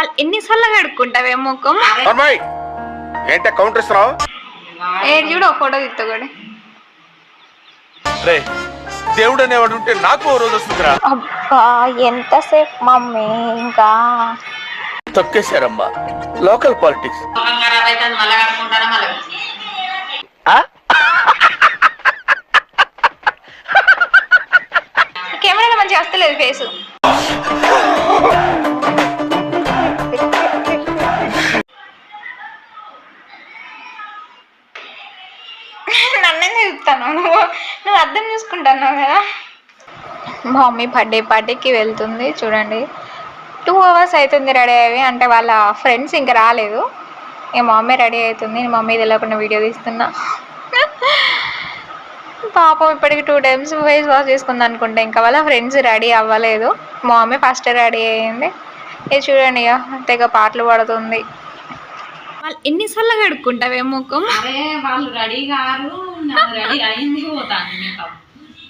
వాళ్ళు ఎన్నిసార్లు కడుక్కుంటావే ముఖం ఏంటే కౌంటర్ ఇస్తున్నావు? ఏడు చూడు ఒక ఫోటో తీసుకోండి రే దేవుడు అనేవాడు ఉంటే నాకు ఓ రోజు వస్తుందిరా. అబ్బా ఎంతసేపు మమ్మీ ఇంకా? తొక్కేశారమ్మా. లోకల్ పాలిటిక్స్ కెమెరాలో మంచిగా వస్తలేదు ఫేస్ నువ్వు నువ్వు అర్థం చేసుకుంటున్నావు కదా? మా మమ్మీ బర్త్డే పార్టీకి వెళ్తుంది చూడండి. టూ అవర్స్ అవుతుంది రెడీ అయ్యి అంటే వాళ్ళ ఫ్రెండ్స్ ఇంకా రాలేదు. ఇక మా మమ్మీ రెడీ అవుతుంది నేను మమ్మీ తెలియకుండా వీడియో తీస్తున్నా. పాపం ఇప్పటికి టూ టైమ్స్ ఫేస్ వాష్ చేసుకుంది అనుకుంటే ఇంకా వాళ్ళ ఫ్రెండ్స్ రెడీ అవ్వలేదు. మా మమ్మీ ఫస్ట్ రెడీ అయ్యింది. ఇది చూడండి ఇక తెగ పాటలు పడుతుంది. వాళ్ళు ఎన్నిసార్లు కడుక్కుంటావే ముఖం? అరే వాళ్ళు రెడీ గారు రెడీ అయింది పోతాను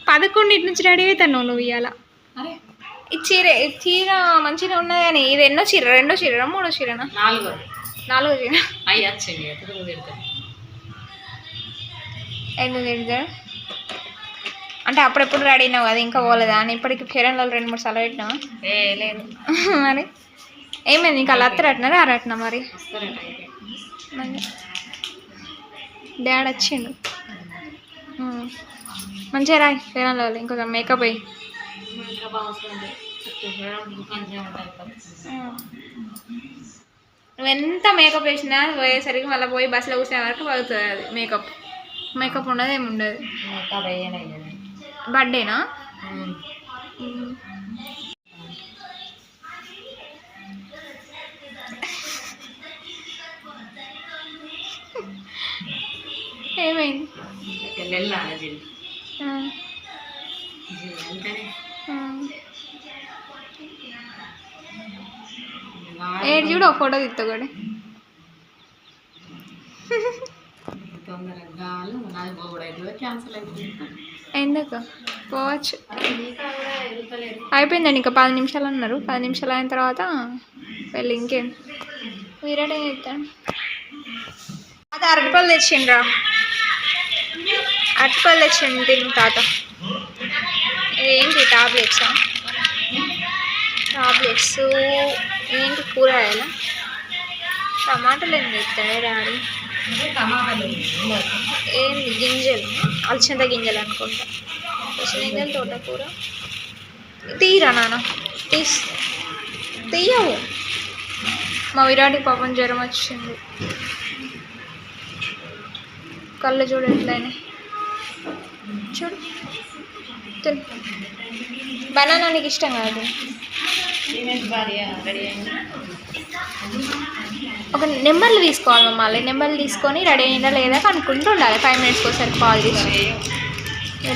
పదకొండింటి నుంచి రెడీ అవుతాను నువ్వు ఇవాళ చీర చీర మంచిగా ఉన్నది కానీ ఇది ఎన్నో చీర రెండో చీర మూడో చీరనా? నాలుగు. నాలుగో చీర. ఎందుకు తిడతారు అంటే అప్పుడెప్పుడు రెడీ అయినావు కదా ఇంకా పోలేదా? అని ఇప్పటికి ఫేరన్లో రెండు మూడు సార్లు పెట్టినావా? లేదు. మరి? ఏమైంది ఇంకా అలా అత్తరట్నా రారట్నా మరి? వస్తారట అయితే. మరి డాడ్ వచ్చిండు. మంచిగా రాయి ఫేరన్లో ఇంకొక మేకప్ అయ్యి. నువ్వు ఎంత మేకప్ వేసినా పోయేసరికి మళ్ళీ పోయి బస్సులో కూర్చునే వరకు పడుతుంది అది మేకప్. మేకప్ ఉండదు ఏమి ఉండదు. బర్త్డేనా? ఏమైంది. ఏడు చూడు ఒక ఫోటో క్యాన్సిల్ అవుతుంది ఎందుకు? పోవచ్చు. కూడా అయిపోయిందండి ఇంకా పది నిమిషాలు అన్నారు. పది నిమిషాలు అయిన తర్వాత వెళ్ళి ఇంకేం. మీరేటే చెప్తాను తాత అరటిపళ్ళు తెచ్చిండ్రా. అరటిపళ్ళు తెచ్చిండు తిను తాత. ఏంటి టాబ్లెట్సా? టాబ్లెట్స్ ఏంటి కూరగాయల? టమాటాలు ఏం తెస్తాడే డాడీ? ఏంటి గింజలు? అలసంద గింజలు అనుకుంటా. అలసంద గింజలు తోటకూర? తీరా నాన్న. తీస్ తీయవు. మా విరాటి పాపం జ్వరం వచ్చింది. కళ్ళు చూడు చూడు. బనానా నీకు ఇష్టం కాదు. ఒక నెంబర్లు తీసుకోవాలి మమ్మల్ని. నెంబర్లు తీసుకొని రెడీ అయిందా లేదా కనుక్కుంటూ ఉండాలి. ఫైవ్ మినిట్స్కి ఒకసారి కాల్ చేసి.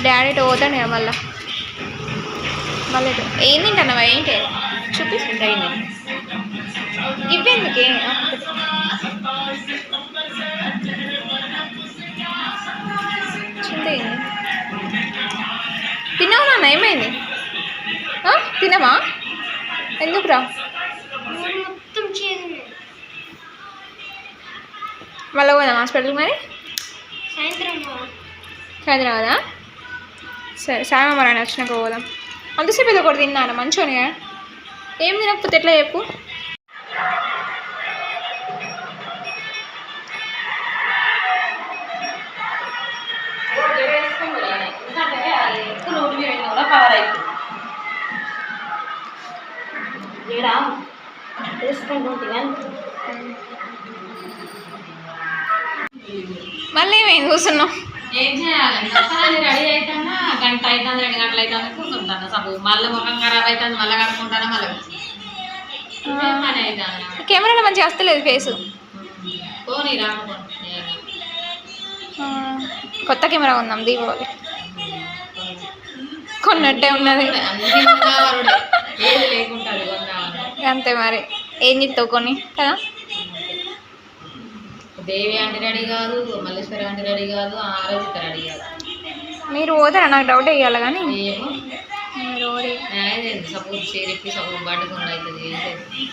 డాడీ పోతాడు కదా మళ్ళా. మళ్ళీ ఇటు. ఏం తింటున్నావా? ఏంటి? చూపి ఇవ్వేందుకే? తినవా? ఎందుకురా? మళ్ళీ పోదాం హాస్పిటల్కి మరి? సాయంత్రం కదా? సరే సాయం మరి ఆయన వచ్చినాక పోదాం. అంతసేపు ఏదో ఒకటి తిన్నాను మంచిగా ఏం తినకపోతే ఎట్లా చెప్పు? మళ్ళీ ఏమైంది కూర్చున్నాం ఏం చేయాలి? రెడీ అవుతానా గంట అవుతుంది రెండు గంటలు అవుతుంది కూర్చుంటాను? సబ్బు. మళ్ళీ ముఖం ఖరాబ్ అవుతుంది మళ్ళీ కడుక్కుంటాను మళ్ళీ? పని అవుతాను కెమెరాలో మంచిగా వస్తలేదు ఫేస్. పోనీ కొత్త కెమెరా ఉందాం దీపావళి. కొన్నట్టే ఉన్నది. అంతే మరి. ఏం చెప్తావు కొని కదా? దేవి అంటే రెడీ కాదు మల్లేశ్వరి అంటే రెడీ కాదు ఆరోగ్య రెడీ కాదు. మీరు పోతారా? నాకు డౌట్ వేయాలి కానీ. సపోజ్ చేరిప్పి సపోజ్ బండి కొండ అవుతుంది